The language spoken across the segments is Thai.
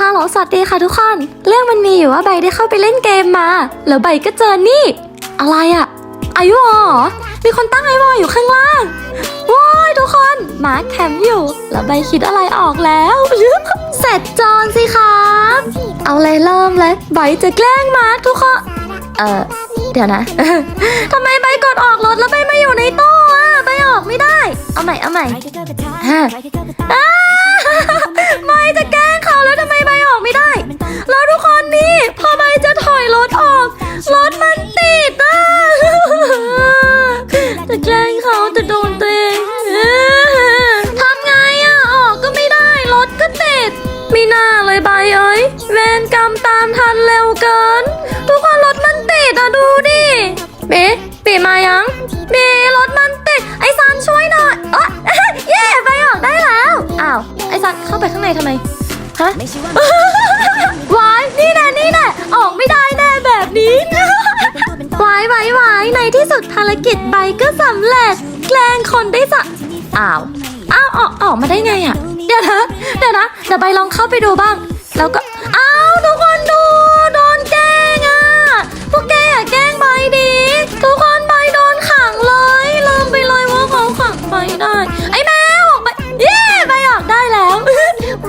ฮัลโหลสวัสดีค่ะทุกคน เรื่องมันมีอยู่ว่าใบได้เข้าไปเล่นเกมมา แล้วใบก็เจอนี่ อะไรอะอายุอ๋อมีคนตั้งไอวออยู่ข้างล่างว้ายทุกคนหมาแคมป์อยู่ แล้วใบคิดอะไรออกแล้ว เสร็จจอนสิครับเอาเลยเริ่มเลยใบจะแกล้งมาร์คทุกคนเออเดี๋ยวนะทำไมใบกดออกรถแล้วใบมาอยู่ในตู้อะใบออกไม่ได้ เอาใหม่เอาใหม่ฮะอ้าไม่จะแกล้ง เขาจะโดนตัวเองทำไงอะออกก็ไม่ได้รถก็ติดมีหน้าเลยใบเอ้ยเวรกรรมตามทันเร็วเกิน ทุกคนรถมันติดอะดูดิเบ๊ปีมายังเบ๊รถมันติดไอซันช่วยหน่อยเอะเย่ใบออกได้แล้วอ้าวไอซันเข้าไปข้างในทำไมฮะ สุดภารกิจใบก็สำเร็จ แกล้งคนได้สะอ้าว อ้าวออกออกมาได้ไงอะเดี๋ยวนะ เดี๋ยวนะ เดี๋ยวใบลองเข้าไปดูบ้าง แล้วก็ อ้าวทุกคนดูโดนแกล้งอะพวกแกอย่าแกล้งใบดี ทุกคนใบโดนขังเลยลืมไปเลยว่าเขาขังใบได้ ไอ้แมวออกไป เย้ใบออกได้แล้ว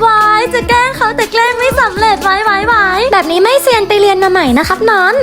วายจะแกล้งเขาแต่แกล้งไม่สำเร็จไว้ไว้ไว้แบบนี้ไม่เซียนไปเรียนมาใหม่นะครับนอน